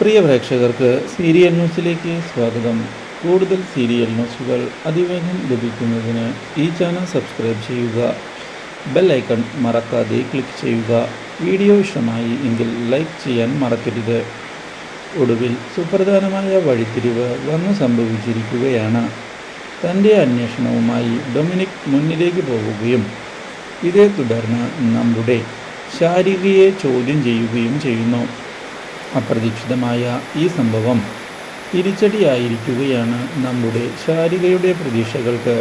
പ്രിയ പ്രേക്ഷകർക്ക് സീരിയൽ ന്യൂസിലേക്ക് സ്വാഗതം. കൂടുതൽ സീരിയൽ ന്യൂസുകൾ അതിവേഗം ലഭിക്കുന്നതിന് ഈ ചാനൽ സബ്സ്ക്രൈബ് ചെയ്യുക. ബെൽ ഐക്കൺ മറക്കാതെ ക്ലിക്ക് ചെയ്യുക. വീഡിയോ ഇഷ്ടമായി എങ്കിൽ ലൈക്ക് ചെയ്യാൻ മറക്കരുത്. ഒടുവിൽ സുപ്രധാനമായ വഴിത്തിരിവ് വന്നു സംഭവിച്ചിരിക്കുകയാണ്. തന്റെ അന്വേഷണവുമായി ഡൊമിനിക് മുന്നിലേക്ക് പോവുകയും ഇതേ തുടർന്ന് നമ്മുടെ ശാരികയെ ചോദ്യം ചെയ്യുകയും ചെയ്യുന്നു. അപ്രതീക്ഷിതമായ ഈ സംഭവം തിരിച്ചടിയായിരിക്കുകയാണ് നമ്മുടെ ശാരികയുടെ പ്രതീക്ഷകൾക്ക്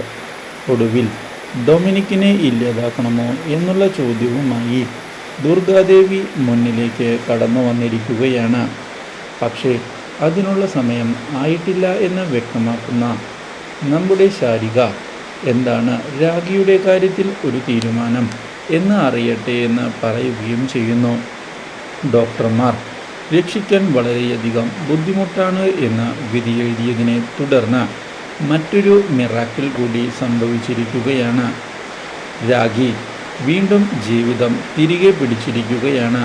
ഒടുവിൽ. ഡൊമിനിക്കിനെ ഇല്ലാതാക്കണമോ എന്നുള്ള ചോദ്യവുമായി ദുർഗാദേവി മുന്നിലേക്ക് കടന്നു വന്നിരിക്കുകയാണ്. പക്ഷേ അതിനുള്ള സമയം ആയിട്ടില്ല എന്ന് വ്യക്തമാക്കുന്ന നമ്മുടെ ശാരിക എന്താണ് രാഗിയുടെ കാര്യത്തിൽ ഒരു തീരുമാനം എന്ന് അറിയട്ടെ എന്ന് പറയുകയും ചെയ്യുന്നു. ഡോക്ടർമാർ രക്ഷിക്കാൻ വളരെയധികം ബുദ്ധിമുട്ടാണ് എന്ന് വിധിയെഴുതിയതിനെ തുടർന്ന് മറ്റൊരു മിറാക്കിൽ കൂടി സംഭവിച്ചിരിക്കുകയാണ്. രാഖി വീണ്ടും ജീവിതം തിരികെ പിടിച്ചിരിക്കുകയാണ്.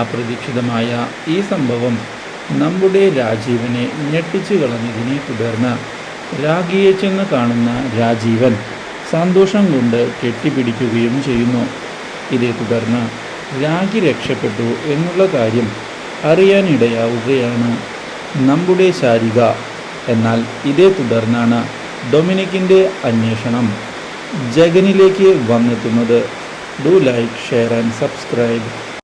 അപ്രതീക്ഷിതമായ ഈ സംഭവം നമ്മുടെ രാജീവനെ ഞെട്ടിച്ചു കളഞ്ഞതിനെ തുടർന്ന് രാഖിയെ ചെന്ന് കാണുന്ന രാജീവൻ സന്തോഷം കൊണ്ട് കെട്ടിപ്പിടിക്കുകയും ചെയ്യുന്നു. ഇതേ തുടർന്ന് രാഖി രക്ഷപ്പെട്ടു എന്നുള്ള കാര്യം അറിയാനിടയാവുകയാണ്. നമ്മുടെ ശാരിക. എന്നാൽ ഇതേ തുടർന്നാണ് ഡൊമിനിക്കിന്റെ അന്വേഷണം. ജഗനിലേക്ക് വന്നെത്തുന്നത്. Do like share and subscribe.